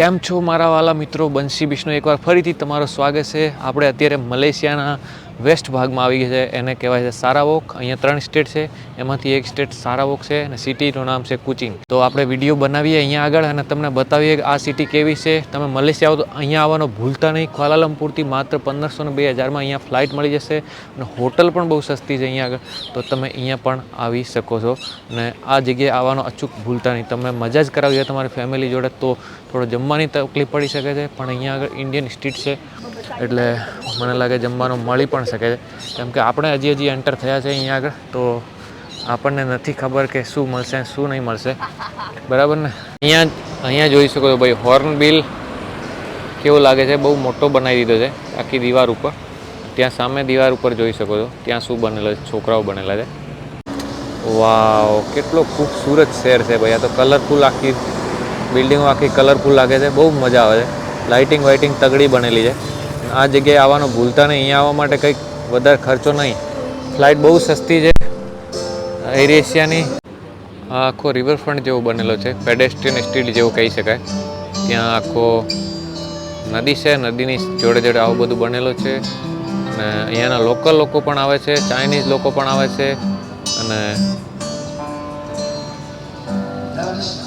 કેમ છો મારા વાલા મિત્રો? બંસી બિષ્ણુ એકવાર ફરીથી તમારું સ્વાગત છે. આપણે અત્યારે મલેશિયાના વેસ્ટ ભાગમાં આવી છે. એને કહેવાય છે સારાવોક. અહીંયા ત્રણ સ્ટેટ છે. એમાંથી એક સ્ટેટ સારાવોક છે અને સિટીનું નામ છે કુચિંગ. તો આપણે વીડિયો બનાવીએ અહીંયા આગળ અને તમને બતાવીએ કે આ સિટી કેવી છે. તમે મલેશિયા આવો તો અહીંયા આવવાનો ભૂલતા નહીં. ક્વાલાલંપુરથી માત્ર પંદરસો ને બે હજારમાં અહીંયા ફ્લાઇટ મળી જશે અને હોટલ પણ બહુ સસ્તી છે અહીંયા આગળ. તો તમે અહીંયા પણ આવી શકો છો અને આ જગ્યાએ આવવાનો અચૂક ભૂલતા નહીં. તમે મજા જ કરાવી તમારી ફેમિલી જોડે તો થોડો જમવાની તકલીફ પડી શકે છે. પણ અહીંયા આગળ ઇન્ડિયન સ્ટ્રીટ છે. એટલે મને લાગે જમવાનું મળી પણ શકે છે. કેમ કે આપણે હજી હજી એન્ટર થયા છે અહીંયા આગળ, તો આપણને નથી ખબર કે શું મળશે શું નહીં મળશે. બરાબર ને? અહીંયા અહીંયા જોઈ શકો છો ભાઈ હોર્ન બિલ કેવું લાગે છે? બહુ મોટો બનાવી દીધો છે, આખી દીવાર ઉપર. ત્યાં સામે દીવાર ઉપર જોઈ શકો છો, ત્યાં શું બનેલો છે, છોકરાઓ બનેલા છે. વાવ, કેટલો ખૂબસૂરત શહેર છે ભાઈ, આ તો કલરફુલ આખી બિલ્ડિંગો આખી કલરફુલ લાગે છે, બહુ મજા આવે છે. લાઇટિંગ વાઇટિંગ તગડી બનેલી છે. આ જગ્યાએ આવવાનું ભૂલતા નહીં. અહીંયા આવવા માટે કંઈક વધારે ખર્ચો નહીં. ફ્લાઇટ બહુ સસ્તી છે. એર એશિયાની આખો રિવરફ્રન્ટ જેવો બનેલો છે. પેડેસ્ટ્રિયન સ્ટ્રીટ જેવું કહી શકાય. ત્યાં આખો નદી છે. નદીની જોડે જોડે આવું બધું બનેલું છે. અને અહીંયાના લોકલ લોકો પણ આવે છે. ચાઇનીઝ લોકો પણ આવે છે. અને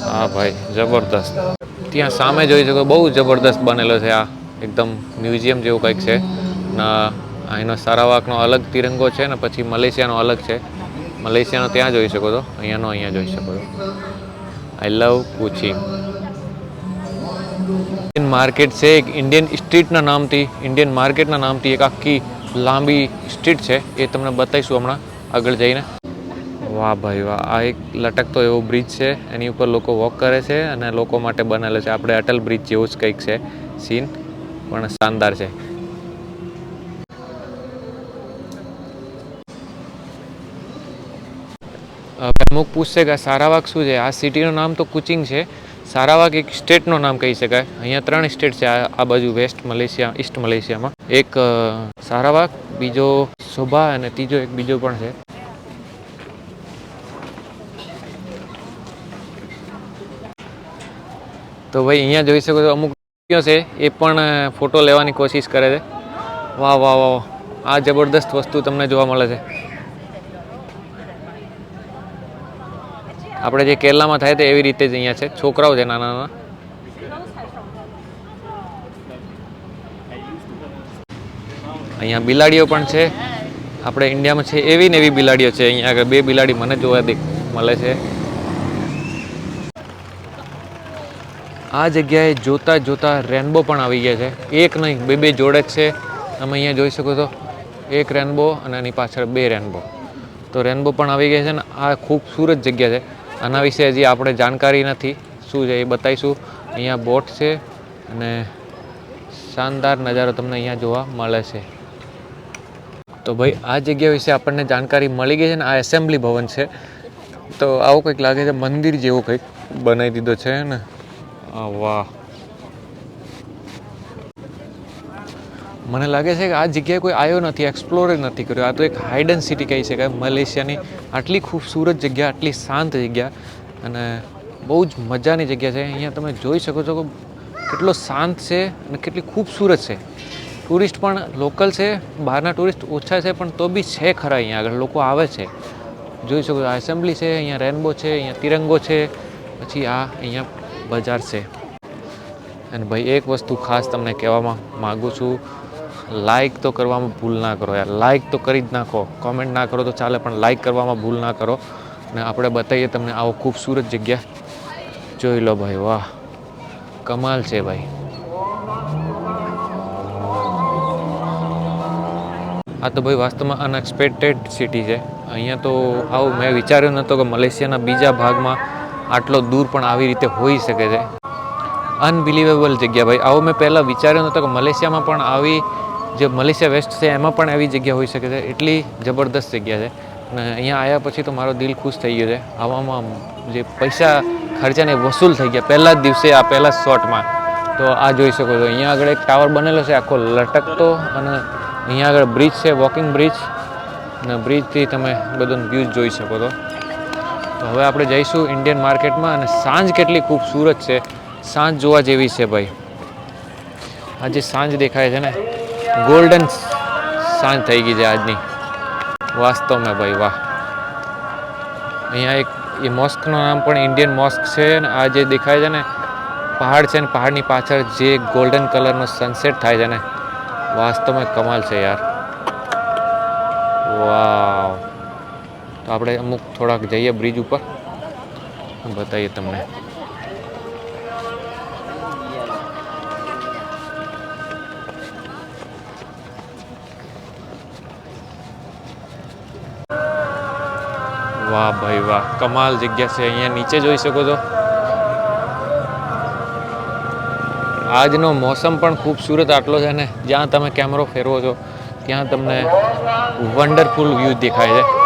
હા ભાઈ, જબરદસ્ત. ત્યાં સામે જોઈ શકો, બહુ જબરદસ્ત બનેલો છે આ. એકદમ મ્યુઝિયમ જેવું કંઈક છે. ના અહીંનો સારાવાકનો અલગ તિરંગો છે ને પછી મલેશિયાનો અલગ છે. મલેશિયાનો ત્યાં જોઈ શકો છો. અહીંયાનો અહીંયા જોઈ શકો છો. I love Kuching Indian market છે એક ઇન્ડિયન સ્ટ્રીટના નામથી ઇન્ડિયન માર્કેટના નામથી એક આખી લાંબી સ્ટ્રીટ છે. એ તમને બતાવીશું હમણાં આગળ જઈને. વાહ ભાઈ વાહ, આ એક લટકતો એવો બ્રિજ છે. એની ઉપર લોકો વોક કરે છે અને લોકો માટે બનેલો છે. આપણે અટલ બ્રિજ જેવું જ કંઈક છે. સીન પણ શાનદાર છે. અમુક પૂછશે કે સારાવાક શું છે? આ સિટીનું નામ તો કુચિંગ છે. સારાવાક એક સ્ટેટનું નામ કહી શકાય. અહીંયા ત્રણ સ્ટેટ છે. આ બાજુ વેસ્ટ મલેશિયા ઈસ્ટ મલેશિયામાં એક સારાવાક બીજો શોભા અને ત્રીજો એક બીજો પણ છે. તો ભાઈ, અહીંયા જોઈ શકો છો અમુક વ્યક્તિઓ છે એ પણ ફોટો લેવાની કોશિશ કરે છે. વાહ વાહ વાહ આ જબરદસ્ત વસ્તુ તમને જોવા મળે છે. આપણે જે કેરલામાં થાય તે એવી રીતે જ અહીંયા છે. છોકરાઓ છે નાના નાના. અહીંયા બિલાડીઓ પણ છે. આપણે ઇન્ડિયામાં છે એવી ને એવી બિલાડીઓ છે. અહીંયા આગળ બે બિલાડી મને જોવા મળે છે. આ જગ્યાએ જોતા જોતા રેનબો પણ આવી ગયા છે. એક નહીં, બે બે જોડે જ છે. તમે અહીંયા જોઈ શકો છો. એક રેનબો અને એની પાછળ બે રેનબો તો રેનબો પણ આવી ગયા છે ને આ ખૂબસૂરત જગ્યા છે. આના વિશે હજી આપણે જાણકારી નથી. શું છે એ બતાવીશું. અહીંયા બોટ છે અને શાનદાર નજારો તમને અહીંયા જોવા મળે છે. તો ભાઈ, આ જગ્યા વિશે આપણને જાણકારી મળી ગઈ છે ને આ એસેમ્બલી ભવન છે. તો આવું કંઈક લાગે છે, મંદિર જેવું કંઈક બનાવી દીધો છે ને. વાહ. મને લાગે છે કે આ જગ્યાએ કોઈ આવ્યો નથી એક્સપ્લોર જ નથી કર્યો. આ તો એક હાઇડન સિટી કહી શકાય. મલેશિયાની આટલી ખૂબસૂરત જગ્યા, આટલી શાંત જગ્યા અને બહુ જ મજાની જગ્યા છે. અહીંયા તમે જોઈ શકો છો કે કેટલો શાંત છે અને કેટલી ખૂબસૂરત છે. ટુરિસ્ટ પણ લોકલ છે, બહારના ટુરિસ્ટ ઓછા છે, પણ તો બી છે ખરા અહીંયા આગળ. લોકો આવે છે. જોઈ શકો છો એસેમ્બલી છે, અહીંયા રેનબો છે, અહીંયા તિરંગો છે, પછી આ અહીંયા બજાર છે. અને ભાઈ, એક વસ્તુ ખાસ તમને કહેવામાં માગું છું. લાઇક તો કરવામાં ભૂલ ના કરો યાર. લાઇક તો કરી જ નાખો. કોમેન્ટ ના કરો તો ચાલે, પણ લાઇક કરવામાં ભૂલ ના કરો. અને આપણે બતાવીએ તમને આવો ખૂબસૂરત જગ્યા. જોઈ લો ભાઈ, વાહ. કમાલ છે ભાઈ. આ તો ભાઈ વાસ્તવમાં અનએક્સપેક્ટેડ સિટી છે. અહીંયા તો આવું મેં વિચાર્યું નહોતું કે મલેશિયાના બીજા ભાગમાં આટલો દૂર પણ આવી રીતે હોઈ શકે છે. અનબિલિવેબલ જગ્યા. ભાઈ, આવું મેં પહેલાં વિચાર્યું નહોતો કે મલેશિયામાં પણ આવી જે મલેશિયા વેસ્ટ છે, એમાં પણ આવી જગ્યા હોઈ શકે છે. એટલી જબરદસ્ત જગ્યા છે. અને અહીંયા આવ્યા પછી તો મારો દિલ ખુશ થઈ ગયો છે. આવામાં જે પૈસા ખર્ચાને વસૂલ થઈ ગયા. પહેલા જ દિવસે આ પહેલા શોટમાં. તો આ જોઈ શકો છો. અહીંયા આગળ એક ટાવર બનેલો છે, આખો લટકતો. અને અહીંયા આગળ બ્રિજ છે વોકિંગ બ્રિજ અને બ્રિજથી તમે બધું વ્યૂઝ જોઈ શકો છો. તો હવે આપણે જઈશું ઇન્ડિયન માર્કેટમાં અને સાંજ કેટલી ખૂબસૂરત છે. સાંજ જોવા જેવી છે ભાઈ. આ જે સાંજ દેખાય છે ને ગોલ્ડન સાંજ થઈ ગઈ છે આજની. વાસ્તવમાં ભાઈ, વાહ. અહીંયા એક એ મોસ્કનું નામ પણ ઇન્ડિયન મોસ્ક છે અને આ જે દેખાય છે ને, પહાડ છે ને, પહાડની પાછળ જે ગોલ્ડન કલરનો સનસેટ થાય છે ને. વાસ્તવમાં કમાલ છે યાર. વાવ તો આપણે અમુક થોડાક જઈએ બ્રિજ ઉપર. બતાવીએ તમને. વાહ ભાઈ વાહ, કમાલ જગ્યા છે. અહીંયા નીચે જોઈ શકો છો. આજનો મોસમ પણ ખૂબસૂરત આટલો છે ને, જ્યાં તમે કેમેરો ફેરવો છો, ત્યાં તમને વન્ડરફુલ વ્યૂ દેખાય છે.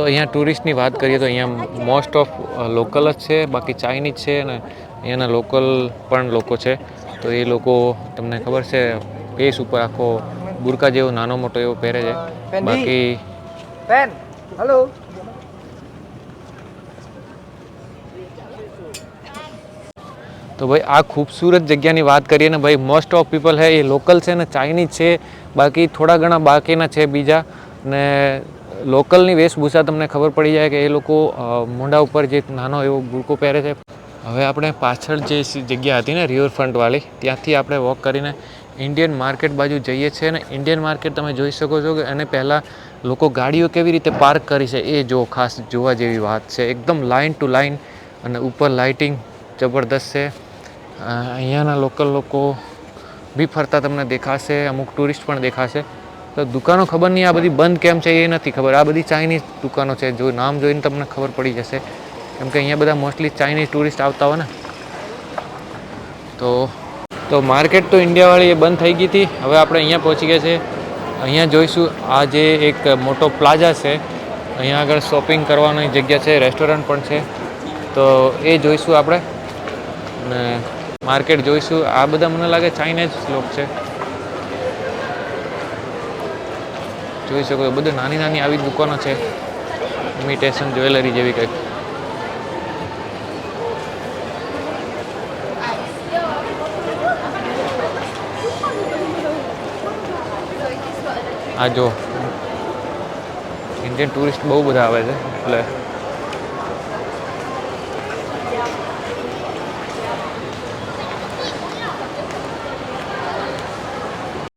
તો અહીંયા ટુરિસ્ટની વાત કરીએ તો અહીંયા મોસ્ટ ઓફ લોકલ જ છે બાકી ચાઇનીઝ છે ને અહીંયાના લોકલ પણ લોકો છે. તો એ લોકો તમને ખબર છે ફેસ ઉપર આખો બુરકા જેવો નાનો મોટો એવો પહેરે છે. બાકી પેન. હલો. તો ભાઈ આ ખૂબસૂરત જગ્યાની વાત કરીએ ને ભાઈ મોસ્ટ ઓફ પીપલ હે એ લોકલ છે ને ચાઇનીઝ છે બાકી થોડા ઘણા બાકીના છે બીજા. ને લોકલની વેશભૂષા તમને ખબર પડી જાય કે એ લોકો મોઢા ઉપર જે નાનો એવો બુરકો પહેરે છે. હવે આપણે પાછળ જે જગ્યા હતી ને રિવરફ્રન્ટવાળી ત્યાંથી આપણે વોક કરીને ઇન્ડિયન માર્કેટ બાજુ જઈએ છીએ અને ઇન્ડિયન માર્કેટ તમે જોઈ શકો છો કે અને પહેલાં લોકો ગાડીઓ કેવી રીતે પાર્ક કરી છે, એ જો ખાસ જોવા જેવી વાત છે. એકદમ લાઇન ટુ લાઇન અને ઉપર લાઇટિંગ જબરદસ્ત છે. અહીંયાના લોકલ લોકો બી ફરતા તમને દેખાશે, અમુક ટુરિસ્ટ પણ દેખાશે. તો દુકાનો ખબર નહીં આ બધી બંધ કેમ છે એ નથી ખબર. આ બધી ચાઇનીઝ દુકાનો છે, જો નામ જોઈને તમને ખબર પડી જશે. કેમ કે અહીંયા બધા મોસ્ટલી ચાઇનીઝ ટુરિસ્ટ આવતા હોય ને. તો તો માર્કેટ તો ઇન્ડિયાવાળી એ બંધ થઈ ગઈ હતી. હવે આપણે અહીંયા પહોંચી ગયા છે. અહીંયા જોઈશું આ જે એક મોટો પ્લાઝા છે. અહીંયા આગળ શોપિંગ કરવાની જગ્યા છે રેસ્ટોરન્ટ પણ છે. તો એ જોઈશું આપણે. અને માર્કેટ જોઈશું. આ બધા મને લાગે ચાઇનીઝ લોક છે. જોઈ શકો છો. બધું નાની નાની આવી દુકાનો છે. ઇમિટેશન જ્વેલરી જેવી કંઈક. આ જો ઇન્ડિયન ટુરિસ્ટ બહુ બધા આવે છે, એટલે